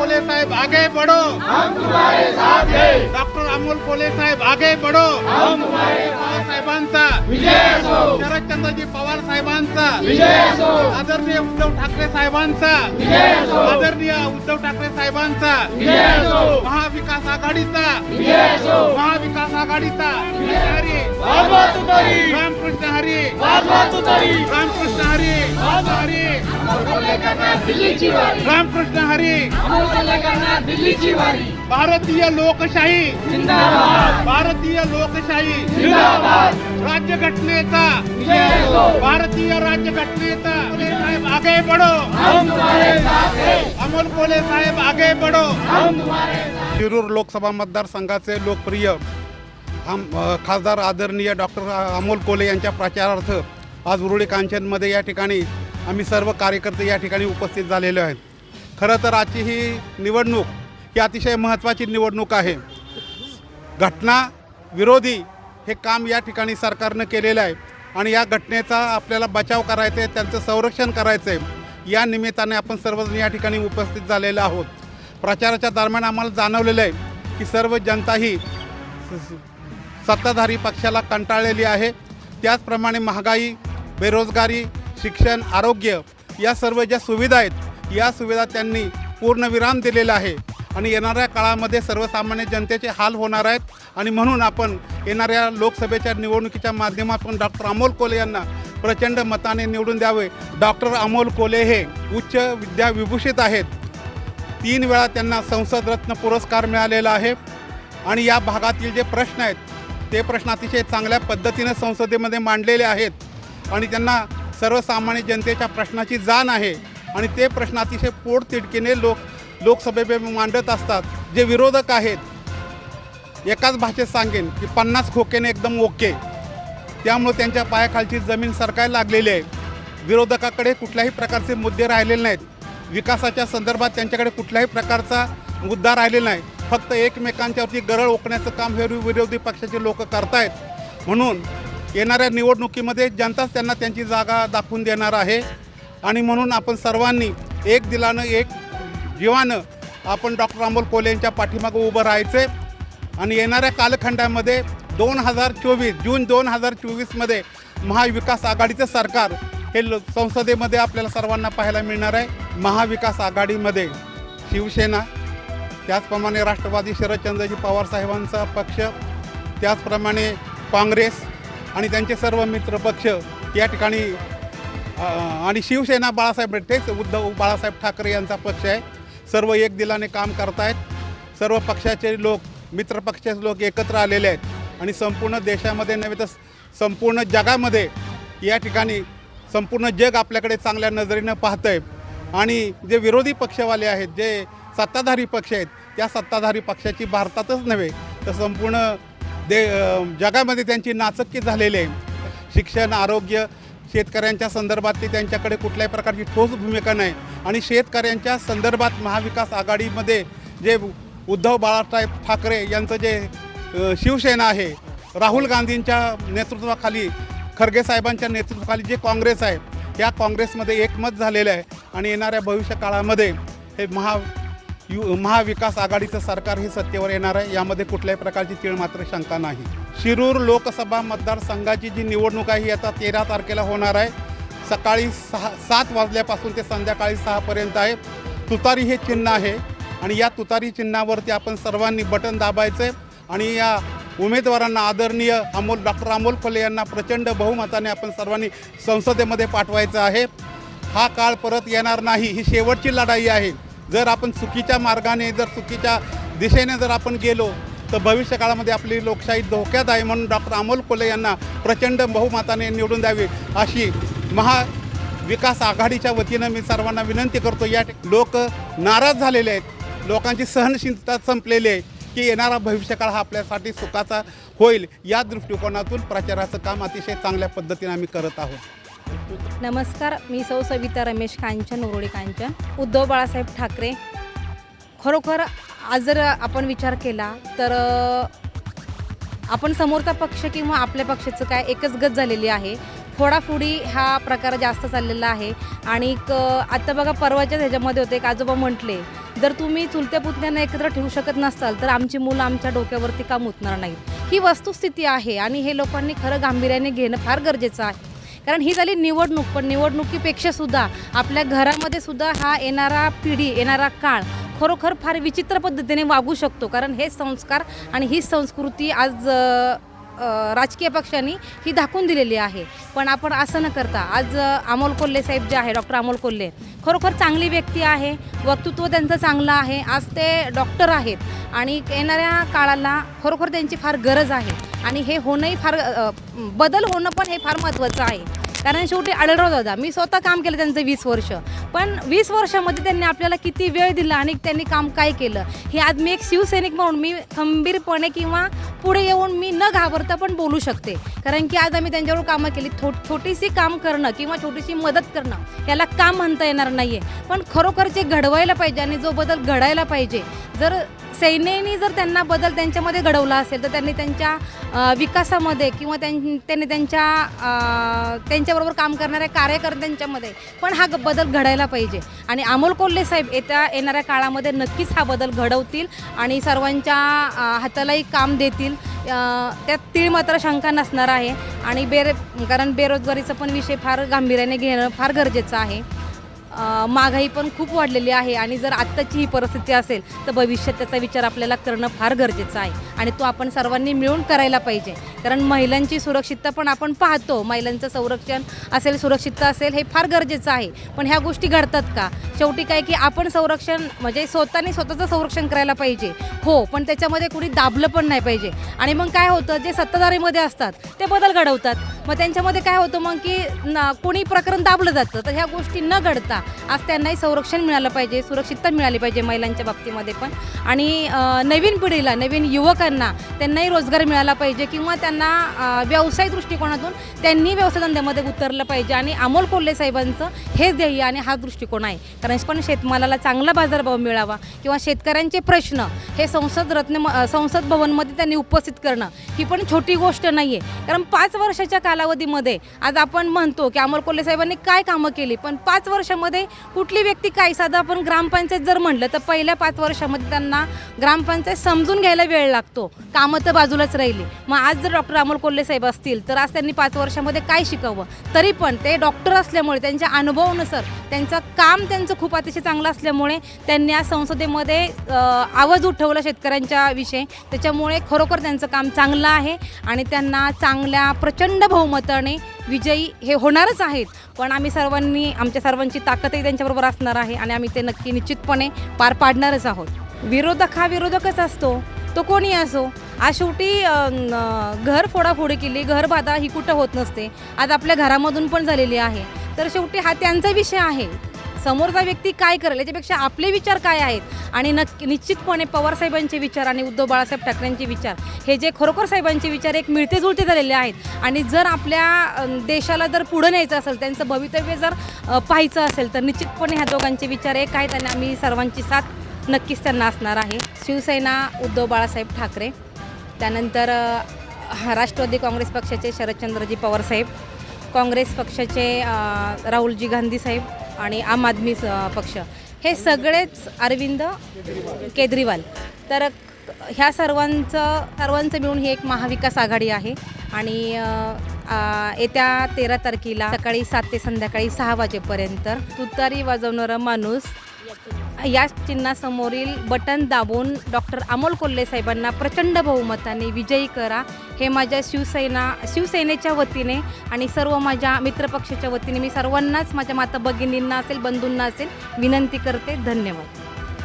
कोले साहेब आगे बढ़ो हम तुम्हारे साथ हैं डॉक्टर अमोल कोले साहेब आगे बढ़ो हम तुम्हारे पवार साहेबांचा विजय शरदचंद्रजी पवार साहेबांचा. आदरणीय उद्धव ठाकरे साहेबांचा. आदरणीय उद्धव ठाकरे साहेबांचा. महाविकास आघाडीचा. महाविकास आघाडीचा. हरी. रामकृष्ण हरी. रामकृष्ण हरी. हरी. रामकृष्ण हरी. दिल्लीची वारी. भारतीय लोकशाही. भारतीय लोकशाही. राज्यघटनेचा. भारतीय राज्यघटनेचा कोले साहेब आगे बढ़ो। हम तुम्हारे साथ हैं। अमोल कोले साहेब आगे बढ़ो। हम तुम्हारे शिरूर लोकसभा मतदारसंघाचे लोकप्रिय आम खासदार आदरणीय डॉक्टर अमोल कोले यांच्या प्रचारार्थ आज उरुळी कांचनमध्ये या ठिकाणी आम्ही सर्व कार्यकर्ते या ठिकाणी उपस्थित झालेले आहेत. खरं तर आजची ही निवडणूक ही अतिशय महत्त्वाची निवडणूक आहे. घटना विरोधी हे काम या ठिकाणी सरकारनं केलेलं आहे. आणि या घटनेचा आपल्याला बचाव करायचा आहे त्यांचं संरक्षण करायचं आहे या निमित्ताने आपण सर्वजण या ठिकाणी उपस्थित झालेलो आहोत. प्रचाराच्या दरम्यान आम्हाला जाणवलेलं आहे की सर्व जनता ही सत्ताधारी पक्षाला कंटाळलेली आहे. त्याचप्रमाणे महागाई बेरोजगारी शिक्षण आरोग्य या सर्व ज्या सुविधा आहेत या सुविधा त्यांनी पूर्णविराम दिलेला आहे. आणि येणाऱ्या काळामध्ये सर्वसामान्य जनतेचे हाल होणार आहेत. आणि म्हणून आपण येणाऱ्या लोकसभेच्या निवडणुकीच्या माध्यमातून डॉक्टर अमोल कोले यांना प्रचंड मताने निवडून द्यावे. डॉक्टर अमोल कोले हे उच्च विद्याविभूषित आहेत. तीन वेळा त्यांना संसद रत्न पुरस्कार मिळालेला आहे. आणि या भागातील जे प्रश्न आहेत ते प्रश्न अतिशय चांगल्या पद्धतीने संसदेमध्ये मांडलेले आहेत. आणि त्यांना सर्वसामान्य जनतेच्या प्रश्नाची जाण आहे. आणि ते प्रश्न अतिशय पोटतिडकीने लोक लोकसभेमध्ये मांडत असतात जे विरोधक आहेत. एकाच भाषेत सांगेन की पन्नास खोकेने एकदम ओके. त्यामुळे त्यांच्या पायाखालची जमीन सरकायला लागलेली आहे. विरोधकाकडे कुठल्याही प्रकारचे मुद्दे राहिलेले नाहीत. विकासाच्या संदर्भात त्यांच्याकडे कुठल्याही प्रकारचा मुद्दा राहिलेला नाही. फक्त एकमेकांच्यावरती गरळ ओकण्याचं काम हे विरोधी पक्षाचे लोक करतायत. म्हणून येणाऱ्या निवडणुकीमध्ये जनताच त्यांना त्यांची जागा दाखवून देणार आहे. आणि म्हणून आपण सर्वांनी एक दिलानं एक जीवानं आपण डॉक्टर अमोल कोले यांच्या पाठीमागं उभं राहायचे आणि येणाऱ्या कालखंडामध्ये दोन हजार चोवीस जून दोन हजार चोवीसमध्ये महाविकास आघाडीचं सरकार हे ल संसदेमध्ये आपल्याला सर्वांना पाहायला मिळणार आहे. महाविकास आघाडीमध्ये शिवसेना त्याचप्रमाणे राष्ट्रवादी शरदचंद्रजी पवार साहेबांचा पक्ष त्याचप्रमाणे काँग्रेस आणि त्यांचे सर्व मित्र पक्ष या ठिकाणी आणि शिवसेना बाळासाहेब तेच उद्धव बाळासाहेब ठाकरे यांचा पक्ष आहे. सर्व एक दिलाने काम करतायत. सर्व पक्षाचे लोक मित्रपक्षाचे लोक एकत्र आलेले आहेत. आणि संपूर्ण देशामध्ये नव्हे तर संपूर्ण जगामध्ये या ठिकाणी संपूर्ण जग आपल्याकडे चांगल्या नजरेनं पाहतं आहे आणि जे विरोधी पक्षवाले आहेत जे सत्ताधारी पक्ष आहेत त्या सत्ताधारी पक्षाची भारतातच नव्हे तर संपूर्ण दे जगामध्ये त्यांची नाचक्की झालेली आहे. शिक्षण आरोग्य शेतकऱ्यांच्या संदर्भात ते त्यांच्याकडे कुठल्याही प्रकारची ठोस भूमिका नाही. आणि शेतकऱ्यांच्या संदर्भात महाविकास आघाडीमध्ये जे उद्धव बाळासाहेब ठाकरे यांचं जे शिवसेना आहे राहुल गांधींच्या नेतृत्वाखाली खरगे साहेबांच्या नेतृत्वाखाली जे काँग्रेस आहे या काँग्रेसमध्ये एकमत झालेलं आहे. आणि येणाऱ्या भविष्य काळामध्ये हे महा यु महाविकास आघाडीचं सरकार हे सत्तेवर येणार आहे. यामध्ये कुठल्याही प्रकारची तीळ मात्र शंका नाही. शिरूर लोकसभा मतदारसंघाची जी निवडणूक आहे ही आता तेरा तारखेला होणार आहे. सकाळी सहा सात वाजल्यापासून ते संध्याकाळी सहापर्यंत आहे. तुतारी हे चिन्ह आहे आणि या तुतारी चिन्हावरती आपण सर्वांनी बटन दाबायचं आहे. आणि या उमेदवारांना आदरणीय अमोल डॉक्टर अमोल फले यांना प्रचंड बहुमताने आपण सर्वांनी संसदेमध्ये पाठवायचं आहे. हा काळ परत येणार नाही. ही शेवटची लढाई आहे. जर आपण चुकीच्या मार्गाने जर चुकीच्या दिशेने जर आपण गेलो तर भविष्य काळामध्ये आपली लोकशाही धोक्यात आहे म्हणून डॉक्टर अमोल कोले यांना प्रचंड बहुमताने निवडून द्यावी अशी महा विकास आघाडीच्या वतीनं मी सर्वांना विनंती करतो. या लोक नाराज झालेले आहेत. लोकांची सहनशीलता संपलेली आहे की येणारा भविष्यकाळ हा आपल्यासाठी सुखाचा होईल. या दृष्टिकोनातून प्रचाराचं काम अतिशय चांगल्या पद्धतीने आम्ही करत आहोत. नमस्कार मी सौ सविता रमेश कांचन उरोळी कांचन. उद्धव बाळासाहेब ठाकरे. खरोखर आज जर आपण विचार केला तर आपण समोरचा पक्ष किंवा आपल्या पक्षाचं काय एकच गत झालेली आहे. फोडाफोडी हा प्रकार जास्त चाललेला आहे. आणि क आता बघा परवाच्याच ह्याच्यामध्ये होते एक आजोबा म्हटले जर तुम्ही चुलत्या पुतण्यांना एकत्र ठेवू शकत नसाल तर आमची मुलं आमच्या डोक्यावरती काम उतणार नाहीत. ही वस्तुस्थिती आहे आणि हे लोकांनी खरं गांभीर्याने घेणं फार गरजेचं आहे. कारण ही झाली निवडणूक पण निवडणुकीपेक्षा सुद्धा आपल्या घरामध्ये सुद्धा हा येणारा पिढी येणारा काळ खरोखर फार विचित्र पद्धतीने वागू शकतो. कारण हे संस्कार आणि ही संस्कृती आज राजकीय पक्षांनी ही दाखवून दिलेली आहे. पण आपण असं न करता आज अमोल कोल्हे साहेब जे आहे डॉक्टर अमोल कोल्हे खरोखर चांगली व्यक्ती आहे वक्तृत्व त्यांचं चांगलं आहे आज ते डॉक्टर आहेत. आणि येणाऱ्या काळाला खरोखर त्यांची फार गरज आहे. आणि हे होणंही फार बदल होणं पण हे फार महत्त्वाचं आहे. कारण शेवटी आढळराव दादा मी स्वतः काम केलं त्यांचं वीस वर्ष. पण वीस वर्षामध्ये त्यांनी आपल्याला किती वेळ दिला आणि त्यांनी काम काय केलं? हे आज मी एक शिवसैनिक म्हणून मी खंबीरपणे किंवा पुढे येऊन मी न घाबरता पण बोलू शकते. कारण की आज आम्ही त्यांच्यावर कामं केली. थो छोटीशी काम करणं किंवा छोटीशी मदत करणं याला काम म्हणता येणार नाही आहे पण खरोखर जे घडवायला पाहिजे आणि जो बदल घडायला पाहिजे जर सैन्याने जर त्यांना बदल त्यांच्यामध्ये घडवला असेल तर त्यांनी त्यांच्या विकासामध्ये किंवा त्यां त्यांनी त्यांच्या त्यांच्याबरोबर काम करणाऱ्या कार्यकर्त्यांच्यामध्ये पण हा ग- बदल घडायला पाहिजे. आणि अमोल कोल्हे साहेब येत्या येणाऱ्या काळामध्ये नक्कीच हा बदल घडवतील आणि सर्वांच्या हातालाही काम देतील. त्यात तीळ मात्र शंका नसणार आहे. आणि बेरो कारण बेरोजगारीचा पण विषय फार गांभीर्याने घेणं फार गरजेचं आहे. महागाई पण खूप वाढलेली आहे आणि जर आत्ताची ही परिस्थिती असेल तर भविष्यात त्याचा विचार आपल्याला करणं फार गरजेचं आहे. आणि तो आपण सर्वांनी मिळून करायला पाहिजे. कारण महिलांची सुरक्षितता पण आपण पाहतो. महिलांचं संरक्षण असेल सुरक्षितता असेल हे फार गरजेचं आहे. पण ह्या गोष्टी घडतात का? शेवटी काय की आपण संरक्षण म्हणजे स्वतःने स्वतःचं संरक्षण करायला पाहिजे. हो पण त्याच्यामध्ये कुणी दाबलं पण नाही पाहिजे. आणि मग काय होतं? जे सत्ताधारीमध्ये असतात ते बदल घडवतात. मग त्यांच्यामध्ये काय होतं मग की न कोणी प्रकरण दाबलं जातं. तर ह्या गोष्टी न घडता आज त्यांनाही संरक्षण मिळालं पाहिजे सुरक्षितता मिळाली पाहिजे महिलांच्या बाबतीमध्ये पण. आणि नवीन पिढीला नवीन युवकांना त्यांनाही रोजगार मिळाला पाहिजे किंवा त्यांना व्यवसाय दृष्टिकोनातून त्यांनी व्यवसायधंद्यामध्ये उतरलं पाहिजे आणि अमोल कोल्हे साहेबांचं हेच ध्येय आणि हा दृष्टिकोन आहे. कारण पण शेतमालाला चांगला बाजारभाव मिळावा किंवा शेतकऱ्यांचे प्रश्न हे संसद रत्न संसद भवनमध्ये त्यांनी उपस्थित करणं ही पण छोटी गोष्ट नाही आहे कारण पाच वर्षाच्या कालावधीमध्ये आज आपण म्हणतो की अमोल कोल्हे साहेबांनी काय कामं केली पण पाच वर्षामध्ये कुठली व्यक्ती काय साधं आपण ग्रामपंचायत जर म्हणलं तर पहिल्या पाच वर्षामध्ये त्यांना ग्रामपंचायत समजून घ्यायला वेळ लागतो. कामं तर बाजूलाच राहिली. मग आज जर डॉक्टर अमोल कोल्हे साहेब असतील तर आज त्यांनी पाच वर्षामध्ये काय शिकावं? तरी पण ते डॉक्टर असल्यामुळे त्यांच्या अनुभवानुसार त्यांचं काम त्यांचं खूप अतिशय चांगलं असल्यामुळे त्यांनी आज संसदेमध्ये आवाज उठवला शेतकऱ्यांच्या विषयी. त्याच्यामुळे खरोखर त्यांचं काम चांगलं आहे आणि त्यांना चांगल्या प्रचंड बहुमताने विजयी हे होणारच आहेत. पण आम्ही सर्वांनी आमच्या सर्वांची ताकदही त्यांच्याबरोबर असणार आहे आणि आम्ही ते नक्की निश्चितपणे पार पाडणारच आहोत. विरोधक हा विरोधकच असतो. तो कोणी असो? आज शेवटी घर फोडाफोडी केली घर बाधा ही कुठं होत नसते. आज आपल्या घरामधून पण झालेली आहे. तर शेवटी हा त्यांचा विषय आहे. समोरचा व्यक्ती काय करेल याच्यापेक्षा आपले विचार काय आहेत? आणि नक्की निश्चितपणे पवारसाहेबांचे विचार आणि उद्धव बाळासाहेब ठाकरेंचे विचार हे जे खरोखर साहेबांचे विचार एक मिळते जुळते झालेले आहेत. आणि जर आपल्या देशाला जर पुढं न्यायचं असेल त्यांचं भवितव्य जर पाहायचं असेल तर निश्चितपणे ह्या दोघांचे विचार एक आहेत आणि आम्ही सर्वांची साथ नक्कीच त्यांना असणार आहे. शिवसेना उद्धव बाळासाहेब ठाकरे त्यानंतर राष्ट्रवादी काँग्रेस पक्षाचे शरदचंद्रजी पवारसाहेब काँग्रेस पक्षाचे राहुलजी गांधी साहेब आणि आम आदमी स- पक्ष. हे सगळेच अरविंद केजरीवाल. तर ह्या सर्वांचं सर्वांचं मिळून ही एक महाविकास आघाडी आहे आणि येत्या तेरा तारखेला सकाळी सात ते संध्याकाळी सहा वाजेपर्यंत तुतारी वाजवणारा माणूस या चिन्हासमोरील बटन दाबून डॉक्टर अमोल कोल्हे साहेबांना प्रचंड बहुमताने विजयी करा. हे माझ्या शिवसेना शिवसेनेच्या वतीने आणि सर्व माझ्या मित्रपक्षाच्या वतीने मी सर्वांनाच माझ्या माता भगिनींना असेल बंधूंना असेल विनंती करते. धन्यवाद.